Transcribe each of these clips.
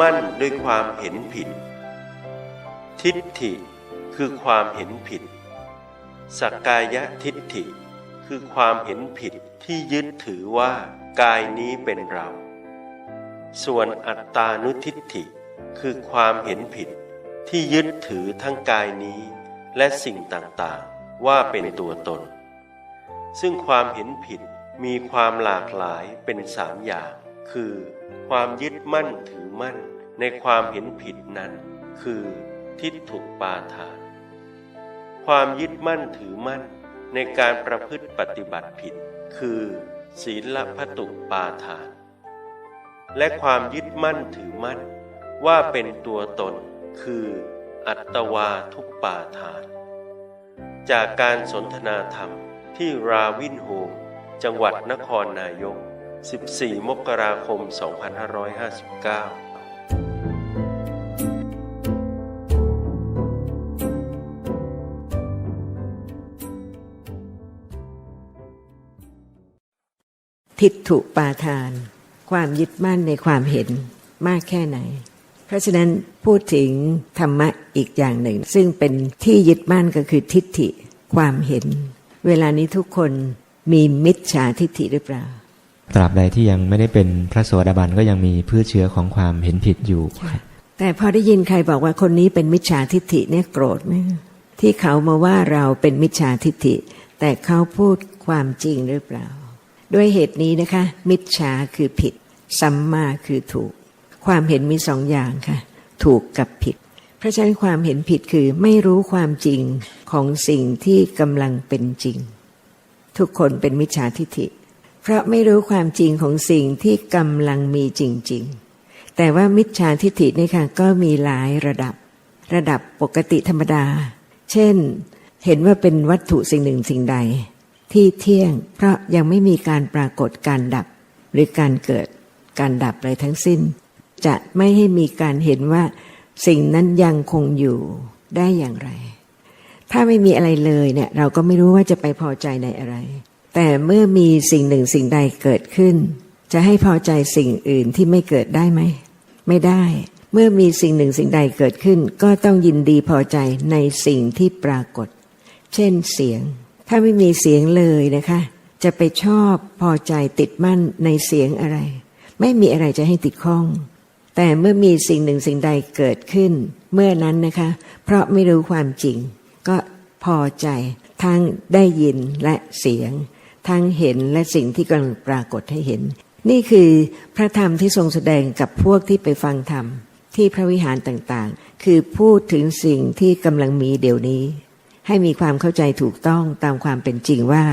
มั่นด้วยความเห็นผิด ทิฏฐิคือความเห็นผิด สักกายทิฏฐิ คือความเห็นผิดที่ยึดถือว่ากายนี้เป็นเรา ส่วนอัตตานุทิฏฐิ คือความเห็นผิดที่ยึดถือทั้งกายนี้ และสิ่งต่างๆ ว่าเป็นตัวตน ซึ่งความเห็นผิดมีความหลากหลายเป็นสามอย่าง คือ ความยึดมั่นถือมั่น ในความเห็นผิดนั้นคือทิฏฐุปาทาน ความยึดมั่นถือมั่นในการประพฤติปฏิบัติผิด คือศีลพตุปาทาน และความยึดมั่นถือมั่น ว่าเป็นตัวตนคืออัตวาทุปปาทาน จากการสนทนาธรรมที่ราวินโฮมจังหวัดนครนายก 14 มกราคม 2559 ทิฏฐุปาทาน ความยึดมั่นในความเห็นมากแค่ไหน เพราะฉะนั้นพูดถึงธรรมะอีกอย่างหนึ่ง ซึ่งเป็นที่ยึดมั่นก็คือทิฏฐิความเห็น เวลานี้ทุกคนมีมิจฉาทิฏฐิหรือเปล่า ตราบใดที่ยังไม่ได้เป็นพระโสดาบันก็ยังมีพืชเชื้อของความเห็นผิดอยู่ครับแต่พอได้ยินใครบอกว่าคนนี้เป็นมิจฉาทิฏฐิเนี่ยโกรธไหมที่เขามาว่าเราเป็นมิจฉาทิฏฐิ แต่เขาพูดความจริงหรือเปล่า ด้วยเหตุนี้นะคะ มิจฉาคือผิด สัมมาคือถูก ความเห็นมีสองอย่างค่ะ ถูกกับผิด เพราะฉะนั้นความเห็นผิดคือไม่รู้ความจริงของสิ่งที่กำลังเป็นจริง ทุกคนเป็นมิจฉาทิฏฐิ เพราะไม่รู้ความจริงของสิ่งที่กำลังมีจริง ๆ แต่ว่ามิจฉาทิฏฐินี่ค่ะก็มีหลายระดับ ระดับปกติธรรมดา เช่น เห็นว่าเป็นวัตถุสิ่งหนึ่งสิ่งใด ที่เที่ยง เพราะยังไม่มีการปรากฏการดับ หรือการเกิดการดับอะไรทั้งสิ้น จะไม่ให้มีการเห็นว่า สิ่งนั้นยังคงอยู่ได้อย่างไร ถ้าไม่มีอะไรเลยเนี่ยเราก็ไม่รู้ว่าจะไปพอใจในอะไร แต่เมื่อมีสิ่งหนึ่งสิ่งใดเกิดขึ้น จะให้พอใจสิ่งอื่นที่ไม่เกิดได้ไหม ไม่ได้เมื่อมีสิ่งหนึ่งสิ่งใดเกิดขึ้น ก็ต้องยินดีพอใจในสิ่งที่ปรากฏ เช่นเสียง ถ้าไม่มีเสียงเลยนะคะ จะไปชอบพอใจติดมั่นในเสียงอะไร ไม่มีอะไรจะให้ติดข้อง แต่เมื่อมีสิ่งหนึ่งสิ่งใดเกิดขึ้น เมื่อนั้นนะคะ เพราะไม่รู้ความจริง ก็พอใจ ทั้งได้ยินและเสียง ทั้งเห็นและสิ่งที่กำลังปรากฏให้เห็น นี่คือพระธรรมที่ทรงแสดงกับพวกที่ไปฟังธรรมที่พระวิหารต่างๆ คือพูดถึงสิ่งที่กำลังมีเดี๋ยวนี้ ให้มีความเข้าใจถูกต้องตามความเป็นจริงว่า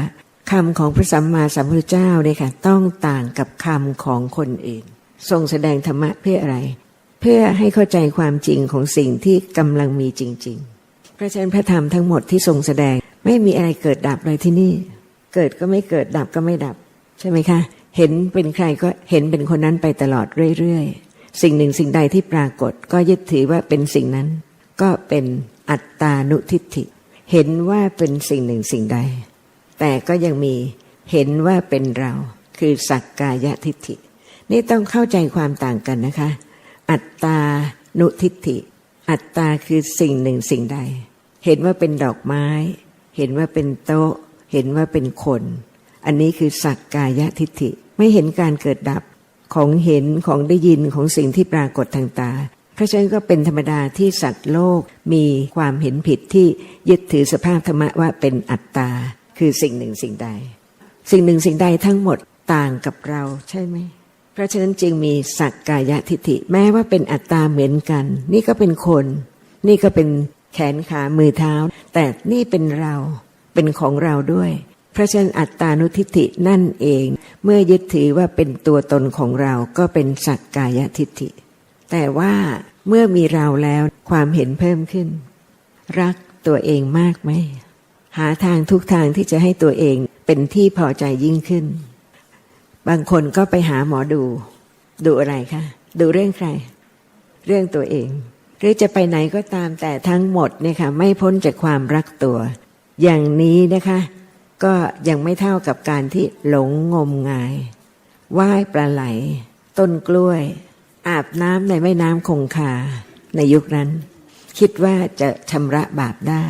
คำของพระสัมมาสัมพุทธเจ้าเนี่ยค่ะต้องต่างกับคำของคนอื่น ทรงแสดงธรรมะเพื่ออะไร เพื่อให้เข้าใจความจริงของสิ่งที่กำลังมีจริง ๆ เพราะฉะนั้นพระธรรมทั้งหมดที่ทรงแสดงไม่มีอะไรเกิดดับเลยที่นี่ เกิดก็ไม่เกิดดับก็ไม่ดับ ใช่ไหมคะ เห็นเป็นใครก็เห็นเป็นคนนั้นไปตลอดเรื่อยๆ สิ่งหนึ่งสิ่งใดที่ปรากฏ ก็ยึดถือว่าเป็นสิ่งนั้น ก็เป็นอัตตานุทิฏฐิ เห็นว่าเป็นสิ่งหนึ่งสิ่งใด แต่ก็ยังมีเห็นว่าเป็นเราคือสักกายทิฏฐิ นี่ต้องเข้าใจความต่างกันนะคะ อัตตานุทิฏฐิ อัตตาคือสิ่งหนึ่งสิ่งใด เห็นว่าเป็นดอกไม้ เห็นว่าเป็นโต๊ะ เห็นว่าเป็นคน อันนี้คือสักกายทิฏฐิ ไม่เห็นการเกิดดับของเห็นของได้ยินของสิ่งที่ปรากฏทางตา เพราะฉะนั้นก็เป็นธรรมดาที่สัตว์โลกมีความเห็นผิดที่ยึดถือสภาพธรรมะว่าเป็นอัตตา คือสิ่งหนึ่งสิ่งใด สิ่งหนึ่งสิ่งใดทั้งหมดต่างกับเราใช่ไหม เพราะฉะนั้นจึงมีสักกายทิฏฐิ แม้ว่าเป็นอัตตาเหมือนกัน นี่ก็เป็นคน นี่ก็เป็นแขนขามือเท้า แต่นี่เป็นเราเป็นของเราด้วย เพราะฉะนั้นอัตตานุทิฏฐินั่นเอง เมื่อยึดถือว่าเป็นตัวตนของเราก็เป็นสักกายทิฏฐิ แต่ว่าเมื่อมีเราแล้วความเห็นเพิ่มขึ้น รักตัวเองมากไหมหาทางทุกทางที่จะให้ตัวเองเป็นที่พอใจยิ่งขึ้น บางคนก็ไปหาหมอดู ดูอะไรคะดูเรื่องใคร เรื่องตัวเอง หรือจะไปไหนก็ตามแต่ทั้งหมดเนี่ยค่ะไม่พ้นจากความรักตัว อย่างนี้นะคะ ก็ยังไม่เท่ากับการที่หลงงมงายไหว้ปลาไหล ต้นกล้วย อาบน้ำในแม่น้ำคงคาในยุคนั้น คิดว่าจะชำระบาปได้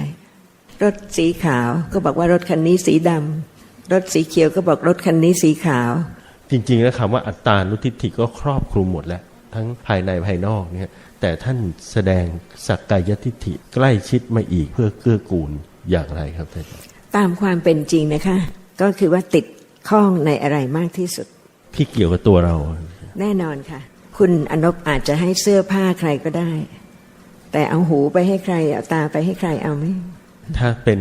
รถสีขาวก็บอกว่ารถคันนี้สีดำรถสีเขียวก็บอกรถคันนี้สีขาว จริงๆแล้วคำว่าอัตตานุทิฏฐิก็ครอบคลุมหมดแล้ว ทั้งภายในภายนอกเนี่ยแต่ท่านแสดงสักกายทิฏฐิใกล้ชิดมาอีกเพื่อเกื้อกูลอย่างไรครับท่านอาจารย์ตามความเป็นจริงนะคะ ก็คือว่าติดข้องในอะไรมากที่สุด ที่เกี่ยวกับตัวเรา แน่นอนค่ะ คุณอนบอาจจะให้เสื้อผ้าใครก็ได้ แต่เอาหูไปให้ใครเอาตาไปให้ใครเอาไหมถ้าเป็น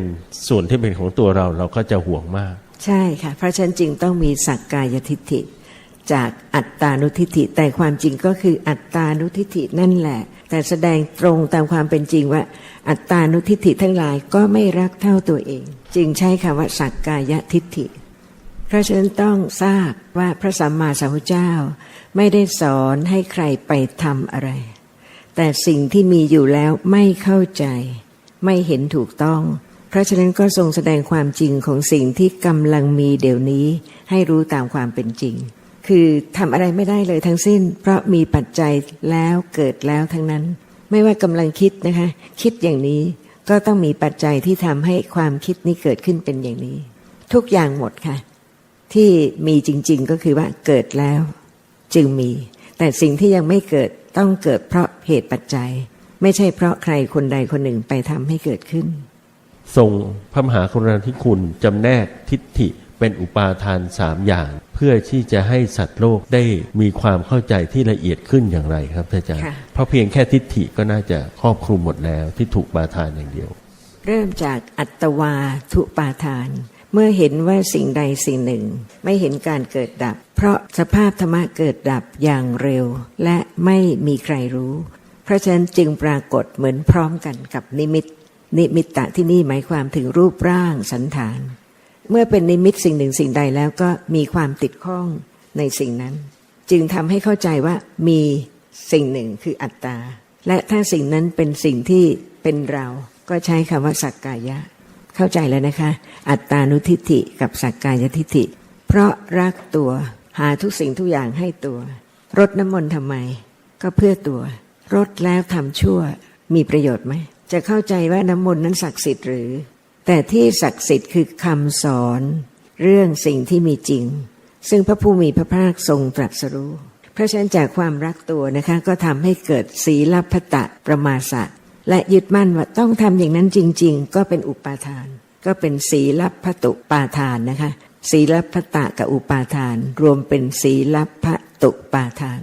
ส่วนที่เป็นของตัวเราเราก็จะห่วงมาก ใช่ค่ะ เพราะฉะนั้นจึงต้องมีสักกายทิฏฐิ จากอัตตานุทิฏฐิ แต่ความจริงก็คืออัตตานุทิฏฐินั่นแหละ แต่แสดงตรงตามความเป็นจริงว่า อัตตานุทิฏฐิทั้งหลายก็ไม่รักเท่าตัวเอง จึงใช้คำว่าสักกายทิฏฐิ เพราะฉะนั้นต้องทราบว่าพระสัมมาสัมพุทธเจ้า ไม่ได้สอนให้ใครไปทำอะไร แต่สิ่งที่มีอยู่แล้วไม่เข้าใจ ไม่เห็นถูกต้อง เพราะฉะนั้นก็ทรงแสดงความจริงของสิ่งที่กำลังมีเดี๋ยวนี้ ให้รู้ตามความเป็นจริง คือทำอะไรไม่ได้เลยทั้งสิ้น เพราะมีปัจจัยแล้วเกิดแล้วทั้งนั้น ไม่ว่ากำลังคิดนะคะ คิดอย่างนี้ก็ต้องมีปัจจัยที่ทำให้ความคิดนี้เกิดขึ้นเป็นอย่างนี้ ทุกอย่างหมดค่ะ ที่มีจริง ๆ ก็คือว่าเกิดแล้ว จึงมี แต่สิ่งที่ยังไม่เกิดต้องเกิดเพราะเหตุปัจจัย ไม่ใช่เพราะใครคนใดคนหนึ่งไปทำให้เกิดขึ้น ทรงพระมหากรุณาธิคุณจำแนกทิฏฐิเป็นอุปาทานสามอย่าง เพื่อที่จะให้สัตว์โลกได้มีความเข้าใจที่ละเอียดขึ้นอย่างไรครับท่านอาจารย์ค่ะเพราะเพียงแค่ทิฏฐิก็น่าจะครอบคลุมหมดแล้วที่ถูกปาทานอย่างเดียว เริ่มจากอัตวาทุปาทาน เมื่อเห็นว่าสิ่งใดสิ่งหนึ่ง ไม่เห็นการเกิดดับ เพราะสภาพธรรมะเกิดดับอย่างเร็ว และไม่มีใครรู้ เพราะฉะนั้นจึงปรากฏเหมือนพร้อมกันกับนิมิต นิมิตตะที่นี่หมายความถึงรูปร่างสันฐาน เมื่อเป็นนิมิตสิ่งหนึ่งสิ่งใดแล้วก็มีความติดข้องในสิ่งนั้น จึงทำให้เข้าใจว่ามีสิ่งหนึ่งคืออัตตา และถ้าสิ่งนั้นเป็นสิ่งที่เป็นเรา ก็ใช้คำว่าสักกายะ เข้าใจแล้วนะคะ อัตตานุทิฏฐิกับสักกายทิฏฐิ เพราะรักตัวหาทุกสิ่งทุกอย่างให้ตัว รดน้ำมนต์ทำไม ก็เพื่อตัว รดแล้วทำชั่วมีประโยชน์ไหม จะเข้าใจว่าน้ำมนต์นั้นศักดิ์สิทธิ์หรือ แต่ที่ศักดิ์สิทธิ์คือคำสอน เรื่องสิ่งที่มีจริง ซึ่งพระผู้มีพระภาคทรงตรัสรู้ เพราะฉะนั้นจากความรักตัวนะคะ ก็ทำให้เกิดศีลพัตตะประมาสะ และยึดมั่นว่าต้องทำอย่างนั้นจริง ๆ ก็เป็นอุปาทาน ก็เป็นศีลพัตุปาทานนะคะ ศีลพัตตะกับอุปาทาน รวมเป็นศีลพัตุปาทาน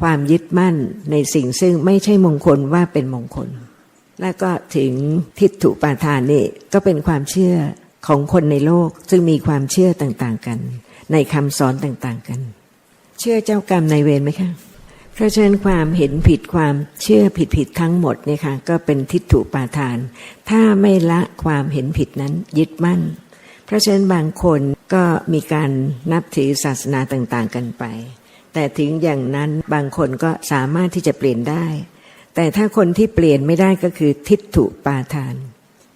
ความยึดมั่นในสิ่งซึ่งไม่ใช่มงคลว่าเป็นมงคล แล้วก็ถึงทิฏฐุปาทานนี่ก็เป็นความเชื่อของคนในโลกซึ่งมีความเชื่อต่างๆกัน ในคำสอนต่างๆกัน เชื่อเจ้ากรรมในเวรไหมคะ เพราะฉะนั้นความเห็นผิดความเชื่อผิดผิดๆทั้งหมดเนี่ยค่ะก็เป็นทิฏฐุปาทาน ถ้าไม่ละความเห็นผิดนั้นยึดมั่น เพราะฉะนั้นบางคนก็มีการนับถือศาสนาต่างๆกันไป แต่ถึงอย่างนั้นบางคนก็สามารถที่จะเปลี่ยนได้ แต่ถ้าคนที่เปลี่ยนไม่ได้ก็คือทิฏฐุปาทาน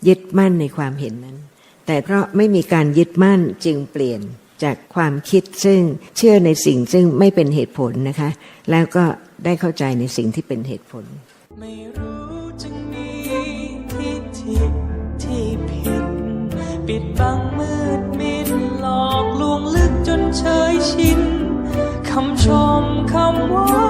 ยึดมั่นในความเห็นนั้น แต่เพราะไม่มีการยึดมั่นจึงเปลี่ยน จากความคิดซึ่งเชื่อในสิ่งซึ่งไม่เป็นเหตุผลนะคะ แล้วก็ได้เข้าใจในสิ่งที่เป็นเหตุผล ไม่รู้จึงมีทิฏฐิที่ผิด ปิดบังมืดมิดหลอกลวงลึกจนเชยชินคำชมคำว่า